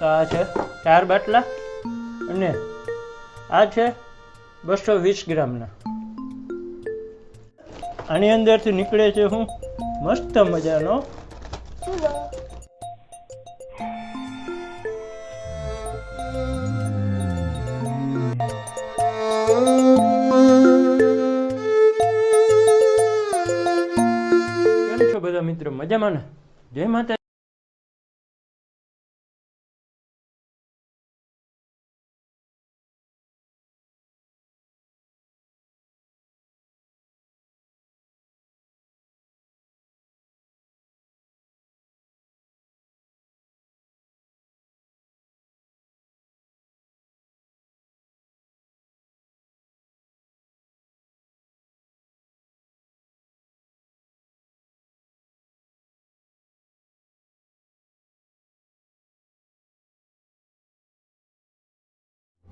તો આ છે ચાર બાટલા અને આ છે બસો વીસ ગ્રામના. આની અંદરથી નીકળે છે હું મસ્ત મજાનો. બધા મિત્રો? મજામાં ને? જય માતા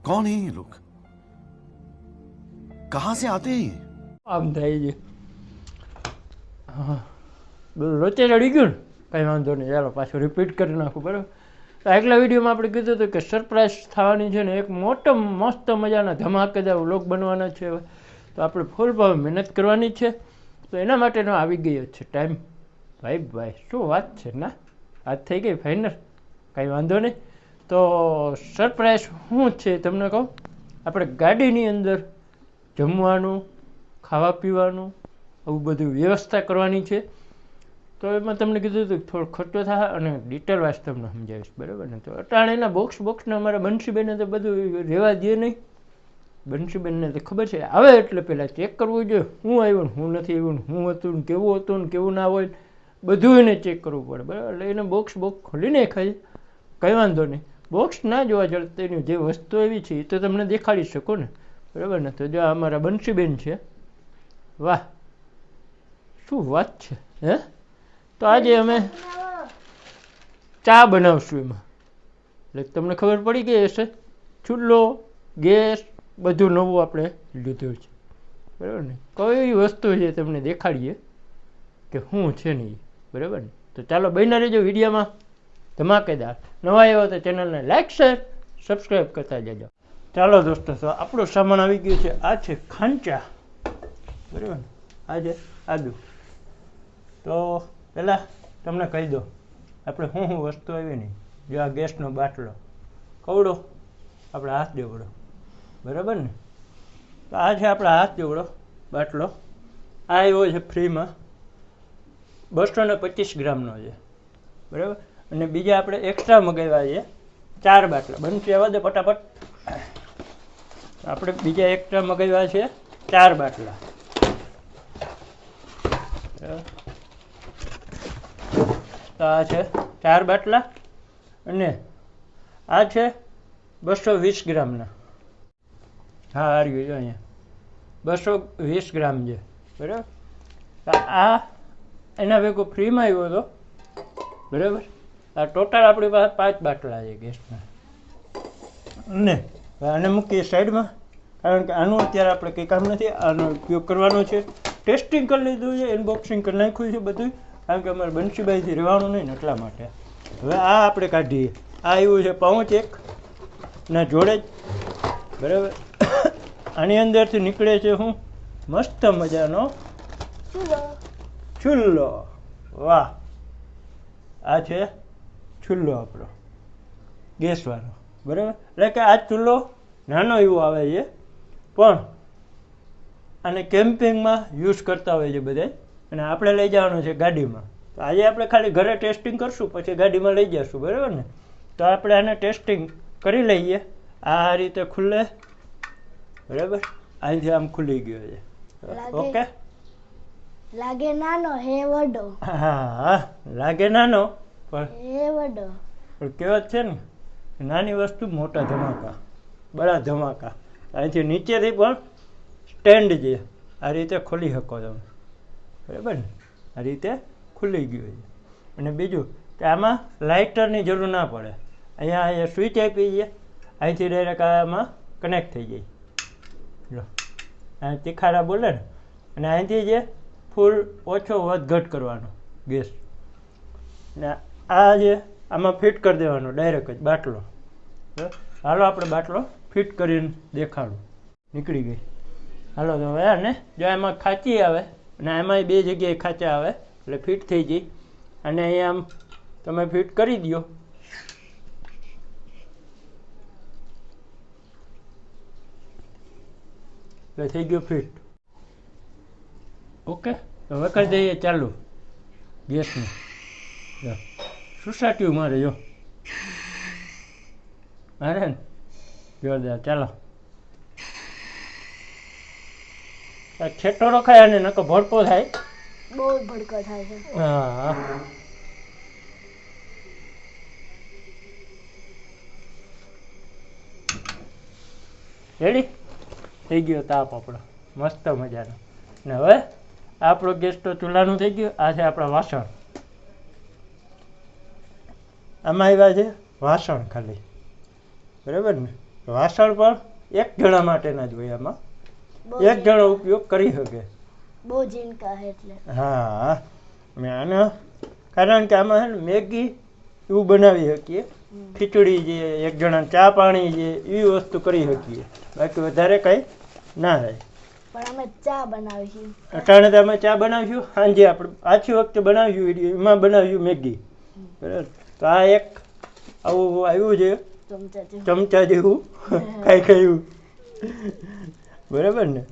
कौन है ये लोग कहां से आते हैं ये આમ થાય છે હા બધું લોચે ચડી ગયું ને કંઈ વાંધો નહીં ચાલો પાછું રિપીટ કરી નાખું બરાબર તો આગલા વિડીયોમાં આપણે કીધું હતું કે સરપ્રાઈઝ થવાની છે ને એક મોટો મસ્ત મજાના ધમાકેદાર વ્લોગ બનવાના છે હવે તો આપણે ફૂલ ભાવે મહેનત કરવાની જ છે તો એના માટેનો આવી ગયો છે ટાઈમ ભાઈ ભાઈ શું વાત છે ના આજ થઈ ગઈ ફાઇનલ કંઈ વાંધો નહીં તો સરપ્રાઈઝ શું છે તમને કહું? આપણે ગાડીની અંદર જમવાનું, ખાવા પીવાનું, આવું બધું વ્યવસ્થા કરવાની છે. તો એમાં તમને કીધું હતું થોડો ખર્ચો થાય અને ડિટેલ તમને સમજાવીશ, બરાબર ને? તો અટાણેના બોક્સ બોક્સને અમારા બંસીબેને તો બધું રહેવા દે નહીં. બંસીબેનને તો ખબર છે. આવે એટલે પહેલાં ચેક કરવું જોઈએ. હું આવ્યો ને હું નથી આવ્યું હું હતું ને કેવું હતું ને કેવું ના હોય બધું એને ચેક કરવું પડે, બરાબર? એટલે એને બોક્સ બોક્સ ખોલીને ખાઈ. કંઈ વાંધો નહીં. બોક્સ ના જોવા જડતા એની જે વસ્તુ એવી છે, એ તો તમને દેખાડી શકો ને. બરાબર ને? તો જો આ અમારા બંશીબેન છે. વાહ! શું વાત છે, હે? તો આજે અમે ચા બનાવશું એમાં. એટલે તમને ખબર પડી ગઈ હશે, ચૂલો, ગેસ બધું નવું આપણે લીધું છે. બરાબર ને? કઈ વસ્તુ છે તમને દેખાડીએ કે શું છે નહીં બરાબર ને? તો ચાલો બન્યા રહેજો વિડીયોમાં. ધમાકેદાર. નવા આવ્યો તો ચેનલને લાઈક શેર સબસ્ક્રાઈબ કરતા જજો. ચાલો દોસ્તો, તો આપણો સામાન આવી ગયો છે. આ છે ખાંચા. બરાબર ને? આ છે આદુ. તો પહેલાં તમને કહી દો આપણે શું શું વસ્તુ આવી નહીં જો આ ગેસનો બાટલો. કવડો આપણે હાથ જેવડો. બરાબર ને? તો આ છે આપણા હાથ જેવડો બાટલો. આ આવ્યો છે ફ્રીમાં. બસો ને પચીસ ગ્રામનો છે. બરાબર? અને બીજા આપણે એક્સ્ટ્રા મગાવ્યા છે. ચાર બાટલા. બનશે આવવા દે ફટાફટ. આપણે બીજા એક્સ્ટ્રા મગાવ્યા છે ચાર બાટલા. તો આ છે ચાર બાટલા અને આ છે બસો વીસ ગ્રામના. હા રહ્યું જો અહીંયા. બસો વીસ ગ્રામ છે. બરાબર? આ એના ભેગો ફ્રીમાં આવ્યો હતો. બરાબર? આ ટોટલ આપણી પાસે પાંચ બાટલા છે ગેસના. ને આને મૂકીએ સાઈડમાં કારણ કે આનું અત્યારે આપણે કંઈ કામ નથી આનો ઉપયોગ કરવાનો છે. ટેસ્ટિંગ કરી લીધું છે અનબોક્સિંગ કરી નાખ્યું છે બધું કારણ કે અમારે બંસીબાઈથી રહેવાનું નહીં ને એટલા માટે. હવે આ આપણે કાઢીએ. આ આવ્યું છે પાઉચ એક ના જોડે જ. બરાબર? આની અંદરથી નીકળે છે હું. મસ્ત મજાનો ચૂલ્લો વાહ. આ છે ચૂલ્લો આપણો. ગેસવાળો. બરાબર? એટલે કે આ ચૂલ્લો નાનો એવો આવે છે. પણ આને કેમ્પિંગમાં યુઝ કરતા હોય છે બધા અને આપણે લઈ જવાનું છે ગાડીમાં. તો આજે આપણે ખાલી ઘરે ટેસ્ટિંગ કરશું પછી ગાડીમાં લઈ જઈશું બરાબર ને? તો આપણે આને ટેસ્ટિંગ કરી લઈએ. આ રીતે ખુલ્લે બરાબર? અહીંથી આમ ખુલી ગયો છે. ઓકે? લાગે નાનો હે વડો. હા હા. લાગે નાનો. પણ એ વડો. પણ કહેવત છે ને નાની વસ્તુ મોટા ધમાકા. બડા ધમાકા. અહીંથી નીચેથી પણ સ્ટેન્ડ છે આ રીતે ખોલી શકો તમે બરાબર ને? આ રીતે ખુલી ગયું છે. અને બીજું કે આમાં લાઇટરની જરૂર ના પડે. અહીંયા અહીંયા સ્વિચ આપી છે. અહીંથી ડાયરેક્ટ આમાં કનેક્ટ થઈ જાય. જો અહીંયા તીખારા બોલે ને? અને અહીંથી જે ફૂલ ઓછો વધઘટ કરવાનો. ગેસ. ને આ જે આમાં ફિટ કરી દેવાનો ડાયરેક્ટ જ, બાટલો. હાલો આપણે બાટલો ફિટ કરીને દેખાડું. નીકળી ગઈ. હાલો, તો હવે ને જો એમાં ખાંચી આવે, અને એમાંય બે જગ્યાએ ખાંચા આવે, એટલે ફિટ થઈ ગઈ. અને અહીંયા આમ તમે ફિટ કરી દો એટલે થઈ ગયો ફિટ ઓકે? હવે કરી દઈએ ચાલુ ગેસનું. સુસાટ્યું મારે જો મારે ને? જોરદાર ચાલો. છેટો રખાય અને નકો ભડકો થાય. બહુ ભડકો થાય છે. હા. રેડી થઈ ગયો તાપ આપણો. મસ્ત મજાનો. ને હવે આપણો ગેસ તો ચૂલાનું થઈ ગયું. આ છે આપણા વાસણ. આમાં આવ્યા છે વાસણ ખાલી. બરાબર ને? વાસણ પણ એક જણા માટેના જ હોય આમાં. એક જણો ઉપયોગ કરી શકે. બહુ ઝીણકા એટલે. હા. મેં આના કારણ કે આમાં મેગી એવું બનાવી શકીએ. ખીચડી છે એક જણા ચા પાણી છે એવી વસ્તુ કરી શકીએ. બાકી વધારે કંઈ ના થાય પણ અમે ચા બનાવીશું. અટાણે તો અમે ચા બનાવીશું. સાંજે આપણે પાછી વખતે બનાવ્યું એમાં બનાવ્યું મેગી. બરાબર. તો આ એક આવું આવ્યું છે. ચમચા જેવું. ખાઈ ખાયું બરાબર ને?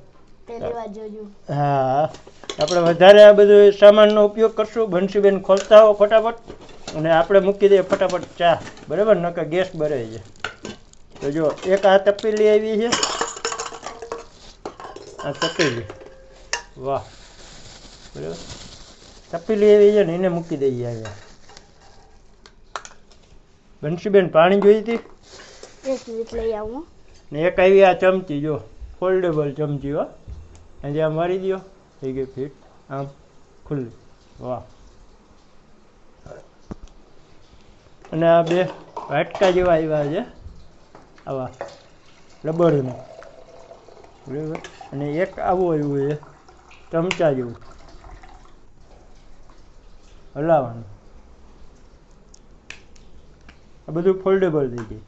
હા. આપણે વધારે આ બધું સામાનનો ઉપયોગ કરશું. બંસીબેન ખોલતા હો ફટાફટ. અને આપણે મૂકી દઈએ ફટાફટ ચા. બરાબર? નકર ગેસ બરે છે. તો જો એક આ તપેલી આવી છે. આ તપેલી. વાહ. બરાબર? તપેલી આવી છે ને એને મૂકી દઈએ અહીંયા. બંસીબેન પાણી જોઈ હતી? એક મિનિટ લઈ આવું. ને એક આવી આ ચમચી જો ફોલ્ડેબલ ચમચી હો. અને આ મારી દો થઈ ગઈ ફીટ. આમ ખુલ્લી. વાહ. અને આ બે વાટકા જેવા આવ્યા છે. આવા રબડનું બરાબર? અને એક આવું આવ્યું છે. ચમચા જેવું. હલાવવાનું. આ બધું ફોલ્ડેબલ થઈ જાય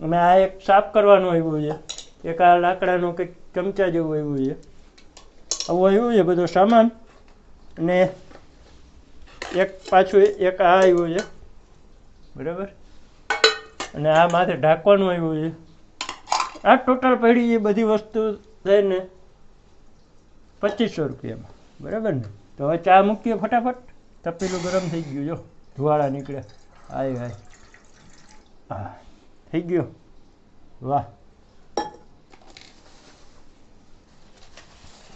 અને આ એક સાફ કરવાનું આવ્યું છે. એક આ લાકડાનું કંઈક ચમચા જેવું આવ્યું છે. આવું આવ્યું છે બધો સામાન. અને એક પાછું એક આ આવ્યું છે. બરાબર? અને આ માથે ઢાંકવાનું આવ્યું છે. આ ટોટલ પડી એ બધી વસ્તુ થઈને પચીસો રૂપિયામાં. બરાબર ને? તો હવે ચા મૂકીએ ફટાફટ. તપેલું ગરમ થઈ ગયું જો ધુવાળા નીકળે આય હાય. હા થઈ ગયો વાહ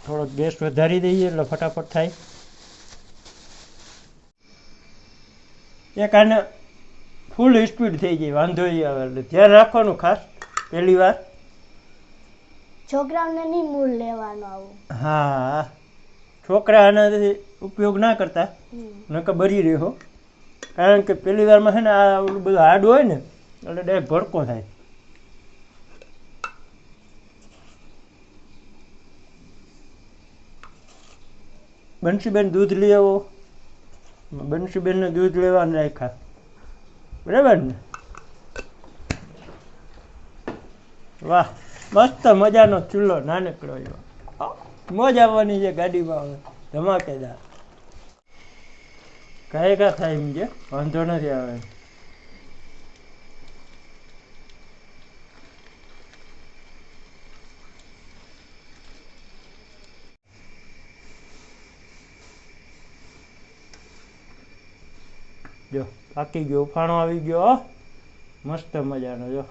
થોડોક ગેસ વધારી દઈએ એટલે ફટાફટ થાય એક આને ફૂલ સ્પીડ થઈ ગઈ વાંધો નહીં આવે એટલે ધ્યાન રાખવાનું ખાસ પહેલી વાર છોકરાઓને નહીં મૂળ લેવાનો આવું હા છોકરા આનાથી ઉપયોગ ના કરતા. નકર બરી રહ્યો કારણ કે પહેલી વારમાં છે ને આ બધું હાર્ડ હોય ને એટલે ડાયરેક્ટ ભડકો થાય. બંસીબેન દૂધ લઈ આવો. બંશીબેનને દૂધ લેવા રાખ્યા. બરાબર ને? વાહ, મસ્ત મજાનો ચૂલો નાનકડો એવો. મોજ આવવાની છે ગાડીમાં હવે, ધમાકેદાર. કાંઈ કા થાય એમ છે વાંધો નથી આવે. જો, પાકી ગયો ઉફાણો આવી ગયો. મસ્ત મજાનો, જો.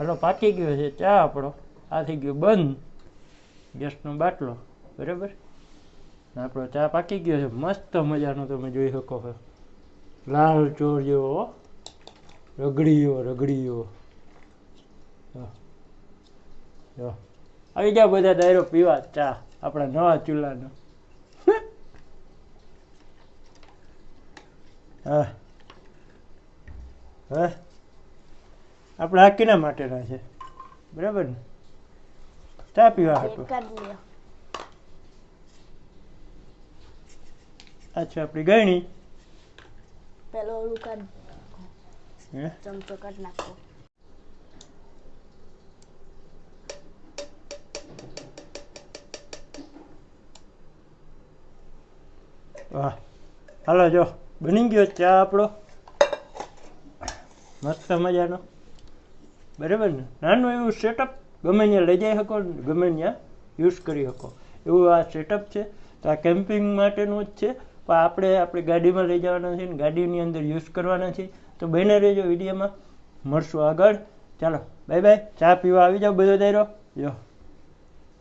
હલો, પાકી ગયો છે ચા આપણો. આ થઈ ગયો બંધ. ગેસનો બાટલો, બરાબર? આપણો ચા પાકી ગયો છે. મસ્ત મજાનો તમે જોઈ શકો છો. લાલ ચોર જેવો હો. રગડીયો રગડીયો. જો. જો. આવી ગયા બધા ડાયરો પીવા ચા આપણા નવા ચૂલાનો. હા. હા. આપણે આ કેના માટેના છે? બરાબર ને? ચા પીવા હતું જ લ્યો આ છે આપણી ગયણી. પેલો ઓલું કાઢ. હે? ચમચો કાઢ નાખો. વાહ. હાલો જો બની ગયો ચા આપણો. મસ્ત મજાનો. બરાબર ને? નાનું એવું સેટઅપ ગમે ત્યાં લઈ જઈ શકો ને ગમે ત્યાં યુઝ કરી શકો. એવું આ સેટઅપ છે. તો આ કેમ્પિંગ માટેનું જ છે. પણ આપણે આપણે ગાડીમાં લઈ જવાના છે ને ગાડીની અંદર યુઝ કરવાના છે તો બને રહેજો વિડીયોમાં. મળશું આગળ. ચાલો, બાય બાય. ચા પીવા આવી જાઓ બધો દાયરો. જો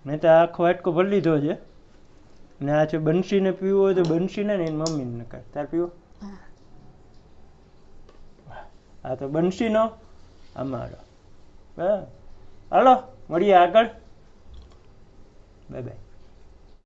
મેં તો આખો વાટકો ભરી લીધો છે. ને આ છે બંસીને પીવું હોય તો બંસીને ને એની મમ્મીને નકાર. તાર પીવો. આ તો બંસીનો અમારો હા હાલો, મળીએ આગળ. Bye bye.